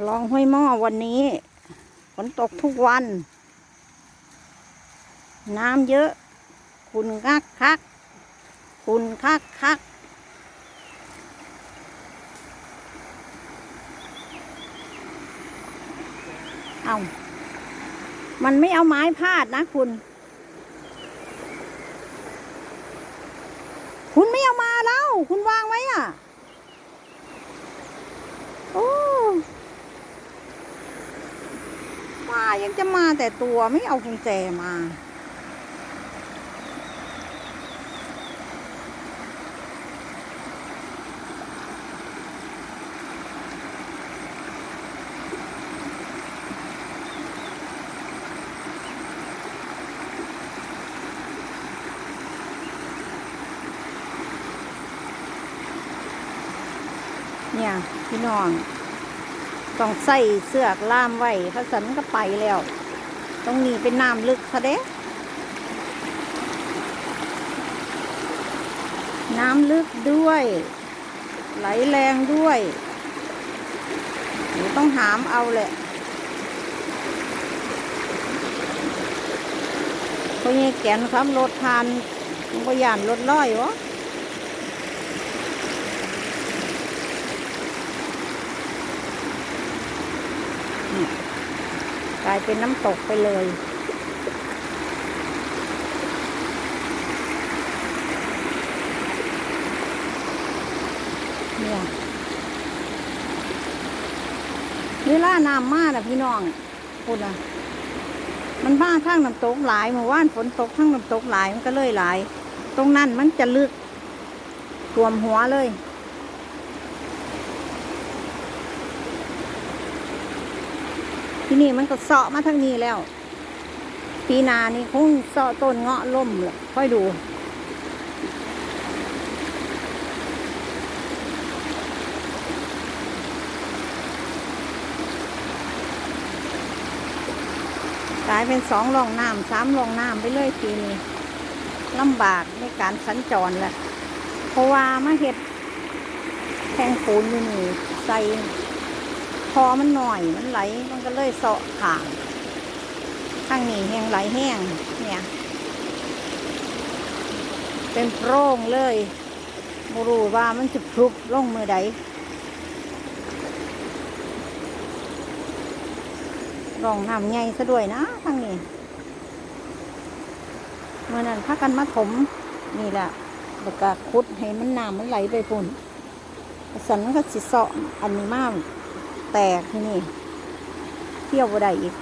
คลองห้วยหม้อวันนี้ฝนตกทุกวัน น้ำเยอะ คุณคักคัก คุณคักคัก เอา มันไม่เอาไม้พาดนะคุณ คุณไม่เอามาแล้ว คุณวางไว้อะ โอ้มา ยังจะมาแต่ตัวไม่เอากุญแจมา เนี่ย พี่น้อง ต้องใส่เสื้อกล่ามไว้ถ้าสันก็ไปแล้ว ตรงนี้เป็นน้ำลึกซะเด้น้ำลึกด้วย ไหลแรงด้วยต้องหามเอาแหละเพราะงี้แกนครับรถทานมันก็ย่านรถร้อยวะ กลายเป็นน้ำตกไปเลย เนี่ยเวลาน้ำมาน่ะพี่น้องพูดนะมันบ้าข้างน้ำตกหลายเมื่อวานฝนตกข้างน้ำตกหลายมันก็เลยหลาย ตรงนั้นมันจะลึกท่วมหัวเลย ที่นี่มันก็เสาะมาทางนี้แล้ว ปีนานี่คงเสาะต้นเงาะล่มแหละค่อยดู กลายเป็นสองรองน้ำสามรองน้ำไปเลยทีนี้ลำบากในการสัญจรแหละเพราะว่ามาเห็ดแทงปูนอยู่นี่ใส่ อมันหน่อย มันไหล มันก็เลยเสาะขางข้างนี้แห้งไหลแห้งเนี่ย เป็นโพรงเลยบรูว่ามันจะพลุบลงมือใดรองน้ำใหญ่ซะด้วยนะทางนี้เมื่อนั้นพากันมาถมนี่แหละแล้วก็ขุดให้มันน้ำมันไหลไปปุ่นสันมันก็สิเสาะอันนี้มาก แตกที่นี่เที่ยวบ่ได้อีก